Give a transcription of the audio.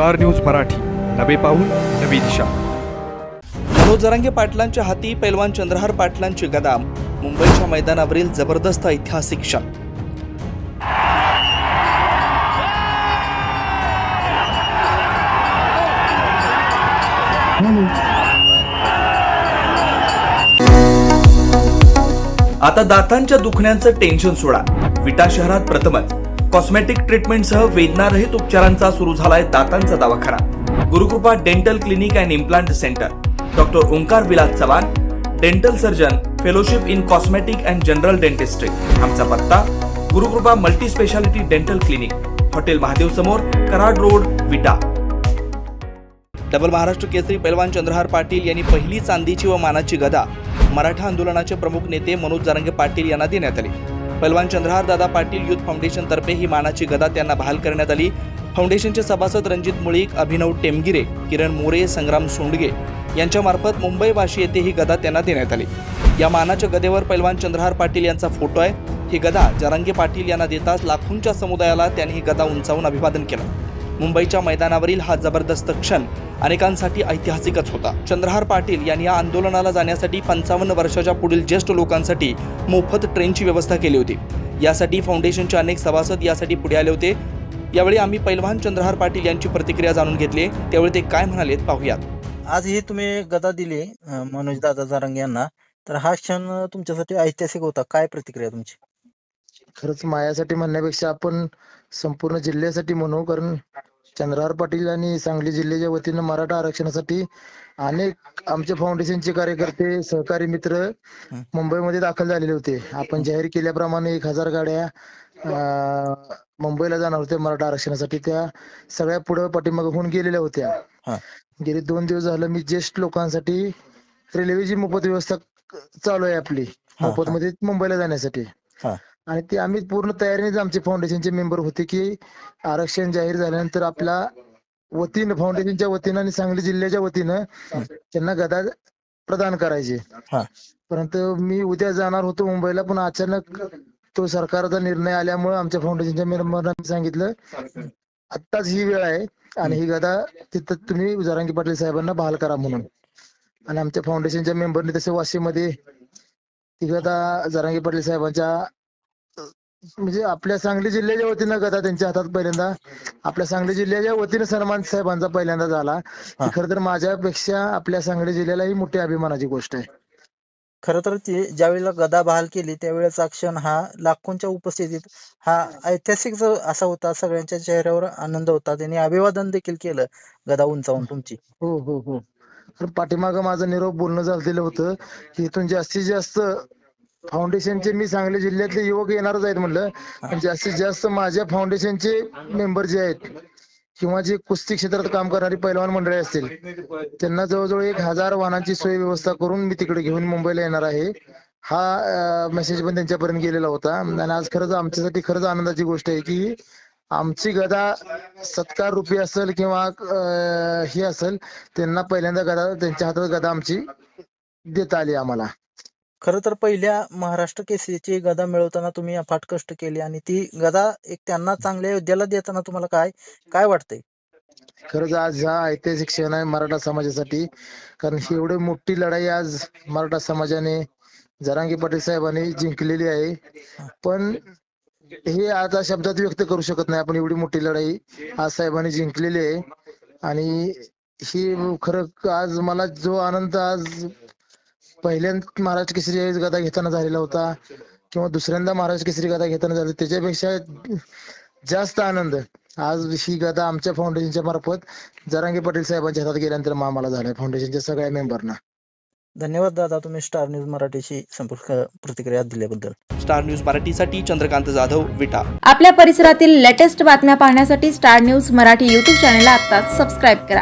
Star news Marathi. नवे पाऊल नवी दिशा. मनोज जरांगे पाटलांच्या हाती पैलवान चंद्रहार पाटलांची गदा. मुंबईच्या मैदानावरील जबरदस्त ऐतिहासिक क्षण. आता दातांच्या दुखण्यांचं टेन्शन सोडा. विटा शहरात प्रथमच. कॉस्मेटिक ट्रीटमेंटसह वेदनारहित उपचारांचा सुरू झालाय दातांचा दवाखाना. Gurukrupa dental clinic and implant centre doctor Omkar Vilas Chavan dental surgeon fellowship in cosmetic and general dentistry आमचा पत्ता Gurukrupa multi speciality dental clinic hotel Mahadev समोर कराड रोड विटा. डबल महाराष्ट्र केसरी पैलवान चंद्रहार पाटील यांनी पहिली चांदीची व मानाची गदा. मराठा आंदोलनाचे प्रमुख नेते मनोज जारंगे पाटील यांना देण्यात आली. पैलवान चंद्रहार दादा पाटील युथ फाउंडेशन तर्फे ही मानाची गदा त्यांना बहाल करण्यात आली. फाउंडेशनचे सभासद रणजित मुळीक अभिनव टेमगिरे किरण मोरे संग्राम सोंडगे यांच्यामार्फत मुंबई वाशी येथे ही गदा त्यांना देण्यात आली. या मानाच्या गदेवर पैलवान चंद्रहार पाटील यांचा फोटो आहे. ही गदा जरांगे पाटील यांना देताच लाखोंच्या समुदायाला त्यांनी ही गदा उंचावून अभिवादन केलं. मुंबईच्या मैदानावरील हा जबरदस्त क्षण अनेकांसाठी ऐतिहासिकच होता. चंद्रहार पाटील यांनी या आंदोलनाला जाण्यासाठी पंचावन्न वर्षाच्या पुढील ज्येष्ठ लोकांसाठी मोफत ट्रेनची व्यवस्था केली होती. यासाठी फाउंडेशनचे अनेक सभासद यासाठी पुढे आले होते. यावेळी आम्ही पैलवान चंद्रहार पाटील यांची प्रतिक्रिया जाणून घेतली. त्यावेळी ते काय म्हणालेत पाहूयात. आज ही तुम्ही गदा दिली मनोज दादा जारंग यांना. तर हा क्षण तुमच्यासाठी ऐतिहासिक होता. काय प्रतिक्रिया तुमची? खरंच मायासाठी म्हणण्यापेक्षा आपण संपूर्ण जिल्ह्यासाठी म्हणू कारण चंद्रहार पाटील आणि सांगली जिल्ह्याच्या वतीनं मराठा आरक्षणासाठी अनेक आमच्या फाउंडेशनचे कार्यकर्ते सहकारी मित्र. मुंबईमध्ये दाखल झालेले होते आपण जाहीर केल्याप्रमाणे एक हजार गाड्या मुंबईला जाणार होत्या मराठा आरक्षणासाठी त्या सगळ्या पुढे पाठीमागे होऊन गेलेल्या होत्या. गेले दोन दिवस झालं मी ज्येष्ठ लोकांसाठी रेल्वेची मोफत व्यवस्था चालू आहे आपली मोफत. मध्ये मुंबईला जाण्यासाठी. आणि ते आम्ही पूर्ण तयारीनेच आमचे फाउंडेशनचे मेंबर होते की आरक्षण जाहीर झाल्यानंतर आपल्या वतीनं फाउंडेशनच्या वतीनं आणि सांगली जिल्ह्याच्या वतीनं त्यांना गदा प्रदान करायचे. परंतु मी उद्या जाणार होतो मुंबईला पण अचानक तो सरकारचा निर्णय आल्यामुळे आमच्या फाउंडेशनच्या मेंबरांनी सांगितलं आत्ताच ही वेळ आहे आणि ही गदा तिथं तुम्ही जरांगी पाटील साहेबांना बहाल करा म्हणून आणि आमच्या फाउंडेशनच्या मेंबरने तसे वाशीमध्ये ती गदा जरांगी पाटील साहेबांच्या म्हणजे आपल्या सांगली जिल्ह्याच्या वतीनं गदा त्यांच्या हातात पहिल्यांदा. आपल्या सांगली जिल्ह्याच्या वतीनं सन्मान साहेबांचा पहिल्यांदा झाला. खरं तर माझ्यापेक्षा आपल्या सांगली जिल्ह्याला ही मोठी अभिमानाची गोष्ट आहे. खरं तर ती ज्यावेळेला गदा बहाल केली त्यावेळेचा क्षण हा लाखोंच्या उपस्थितीत हा ऐतिहासिक जो असा होता सगळ्यांच्या चेहऱ्यावर आनंद होता. त्यांनी अभिवादन देखील केलं गदा उंचावून तुमची. हो हो हो. पाठीमागं माझं निरोप बोलणं झालेलं होतं. की इथून जास्तीत जास्त फाउंडेशनचे मी सांगली जिल्ह्यातले युवक येणारच आहेत म्हणलं. पण जास्तीत जास्त माझ्या फाउंडेशनचे मेंबर जे आहेत किंवा जे कुस्ती क्षेत्रात काम करणारी पैलवान मंडळी असतील त्यांना जवळजवळ एक हजार वाहनांची सोय व्यवस्था करून मी तिकडे घेऊन मुंबईला येणार आहे. हा मेसेज पण त्यांच्यापर्यंत गेलेला होता. आणि आज खरंच आमच्यासाठी खरंच आनंदाची गोष्ट आहे की आमची गदा सत्कार रुपी असेल किंवा हे ही असेल त्यांना पहिल्यांदा गदा त्यांच्या हातात गदा आमची देता आली आम्हाला. खरं तर पहिल्या महाराष्ट्र केसरीची गदा मिळवताना तुम्ही अफाट कष्ट केले आणि ती गदा एक त्यांना चांगल्या योद्ध्याला देताना तुम्हाला काय काय वाटतंय? खरंच आज हा ऐतिहासिक क्षण आहे मराठा समाजासाठी. कारण ही एवढी मोठी लढाई आज मराठा समाजाने जरांगी पाटील साहेबांनी जिंकलेली आहे. पण हे आता शब्दात व्यक्त करू शकत नाही आपण एवढी मोठी लढाई आज साहेबांनी जिंकलेली आहे. आणि ही खरं आज मला जो आनंद आज पहिल्यांदा महाराज केसरी गदा घेताना झालेला होता. किंवा दुसऱ्यांदा महाराज केसरी गदा घेताना झाला. त्याच्यापेक्षा जास्त आनंद. आज ही गदा आमच्या फाउंडेशनच्या मार्फत जरांगे पाटील साहेबांच्या हातात गेल्यानंतर आम्हाला झालाय. फाउंडेशनच्या सगळ्या मेंबरना धन्यवाद दादा. तुम्ही स्टार न्यूज मराठीशी संपर्क प्रतिक्रिया दिल्याबद्दल. स्टार न्यूज मराठीसाठी चंद्रकांत जाधव विटा. आपल्या परिसरातील लेटेस्ट बातम्या पाहण्यासाठी स्टार न्यूज मराठी यूट्यूब चॅनलला आत्ताच सबस्क्राईब करा.